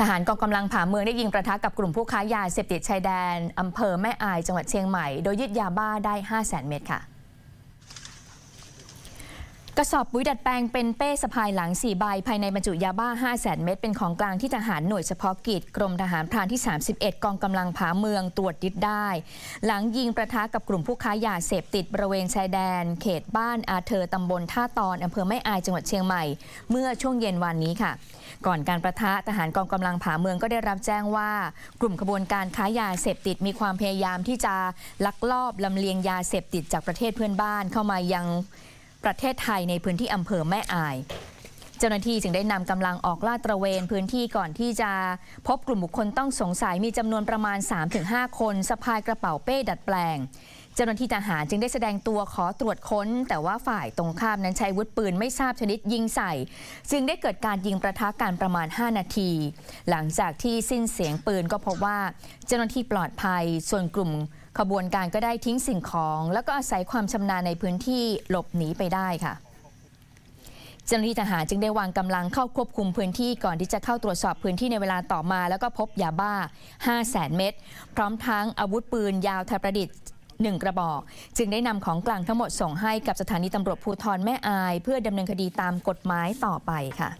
ทหารกองกำลังผ่าเมืองได้ยิงประทะกับกลุ่มผู้ค้ายาเสพติดชายแดนอำเภอแม่อายจังหวัดเชียงใหม่ โดยยึดยาบ้าได้ 5 0 0 0 0 0 เม็ดค่ะ กระสอบปุ๋ยดัดแปลงเป็นเป้สะพายหลัง 4 ใบ ภายในบรรจุยาบ้า 5 0 0 0 0เม็ดเป็นของกลางที่ทหารหน่วยเฉพาะกิจ กรมทหารพรานที่ 31 กองกำลังผาเมืองตรวจยึดได้ หลังยิงประทะกับกลุ่มผู้ค้ายาเสพติดบริเวณชายแดน เขตบ้านอาเธอตำบลท่าตอนอำเภอแม่อายจังหวัดเชียงใหม่ เมื่อช่วงเย็นวันนี้ค่ะ ก่อนการประทะทหารกองกำลังผาเมืองก็ได้รับแจ้งว่า กลุ่มขบวนการค้ายาเสพติดมีความพยายามที่จะลักลอบลำเลียงยาเสพติดจากประเทศเพื่อนบ้านเข้ามายัง ประเทศไทยในพื้นที่อำเภอแม่อาย เจ้าหน้าที่จึงได้นำกำลังออกลาดตระเวนพื้นที่ก่อนที่จะพบกลุ่มบุคคลต้องสงสัยมีจำนวนประมาณ 3-5 คนสะพายกระเป๋าเป้ดัดแปลงเจ้าหน้าที่ทหารจึงได้แสดงตัวขอตรวจค้น แต่ว่าฝ่ายตรงข้ามนั้นใช้วุธปืนไม่ทราบชนิดยิงใส่ จึงได้เกิดการยิงประทะกันประมาณ 5 นาที หลังจากที่สิ้นเสียงปืนก็พบว่าเจ้าหน้าที่ปลอดภัยส่วนกลุ่ม ขบวนการก็ได้ทิ้งสิ่งของ แล้วก็อาศัยความชำนาญในพื้นที่หลบหนีไปได้ค่ะเจ้าหน้าที่ทหารจึงได้วางกำลังเข้าควบคุมพื้นที่ก่อนที่จะเข้าตรวจสอบพื้นที่ในเวลาต่อมา แล้วก็พบยาบ้า 5 0 0 0 0 เม็ดพร้อมทั้งอาวุธปืนยาวไทยประดิษฐ์หนึ่งกระบอก จึงได้นำของกลางทั้งหมดส่งให้กับสถานีตำรวจภูธรแม่อาย เพื่อดำเนินคดีตามกฎหมายต่อไปค่ะ